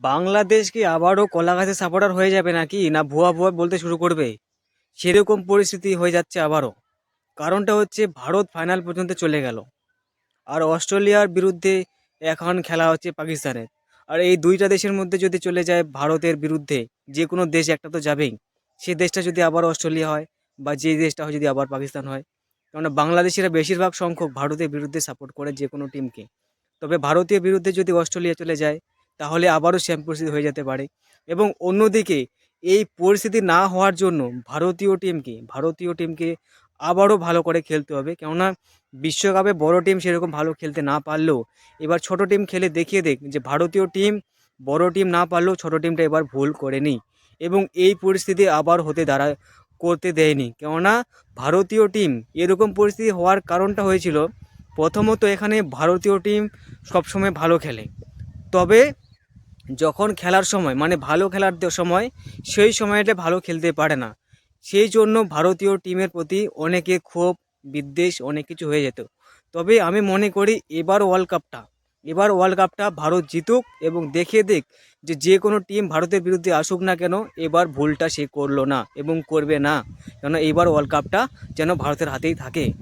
বাংলাদেশ কি আবারও কলা গাছের সাপোর্টার হয়ে যাবে নাকি? না ভুয়া ভুয়া বলতে শুরু করবে? সেরকম পরিস্থিতি হয়ে যাচ্ছে আবারও। কারণটা হচ্ছে ভারত ফাইনাল পর্যন্ত চলে গেল। আর অস্ট্রেলিয়ার বিরুদ্ধে এখন খেলা হচ্ছে পাকিস্তানের। আর এই দুইটা দেশের মধ্যে যদি চলে যায় ভারতের বিরুদ্ধে, যে কোনো দেশ একটা তো যাবেই। সে দেশটা যদি আবার অস্ট্রেলিয়া হয় বা যে দেশটা হয় যদি আবার পাকিস্তান হয়, কেননা বাংলাদেশিরা বেশিরভাগ সংখ্যক ভারতের বিরুদ্ধে সাপোর্ট করে যে কোনো টিমকে তবে ভারতীয় বিরুদ্ধে যদি অস্ট্রেলিয়া চলে যায় তাহলে আবারও সেম পরিস্থিতি হয়ে যেতে পারে। এবং অন্যদিকে এই পরিস্থিতি না হওয়ার জন্য ভারতীয় টিমকে ভারতীয় টিমকে আবারও ভালো করে খেলতে হবে। কেননা বিশ্বকাপে বড় টিম সেরকম ভালো খেলতে না পারলেও এবার ছোট টিম খেলে দেখিয়ে দেখ যে ভারতীয় টিম বড় টিম না পারলেও ছোট টিমটা এবার ভুল করেনি এবং এই পরিস্থিতি আবার হতে দাঁড়া, করতে দেয়নি। কেননা ভারতীয় টিম এরকম পরিস্থিতি হওয়ার কারণটা হয়েছিল, প্রথমত এখানে ভারতীয় টিম সবসময় ভালো খেলে। তবে যখন খেলার সময় মানে ভালো খেলার সময়, সেই সময়টা ভালো খেলতে পারে না। সেই জন্য ভারতীয় টিমের প্রতি অনেকে ক্ষোভ, বিদ্বেষ, অনেক কিছু হয়ে যেত। তবে আমি মনে করি এবার ওয়ার্ল্ড কাপটা এবার ওয়ার্ল্ড কাপটা ভারত জিতুক এবং দেখে দেখ যে যে কোনো টিম ভারতের বিরুদ্ধে আসুক না কেন, এবার ভুলটা সে করল না এবং করবে না। কেন এবার ওয়ার্ল্ড কাপটা যেন ভারতের হাতেই থাকে।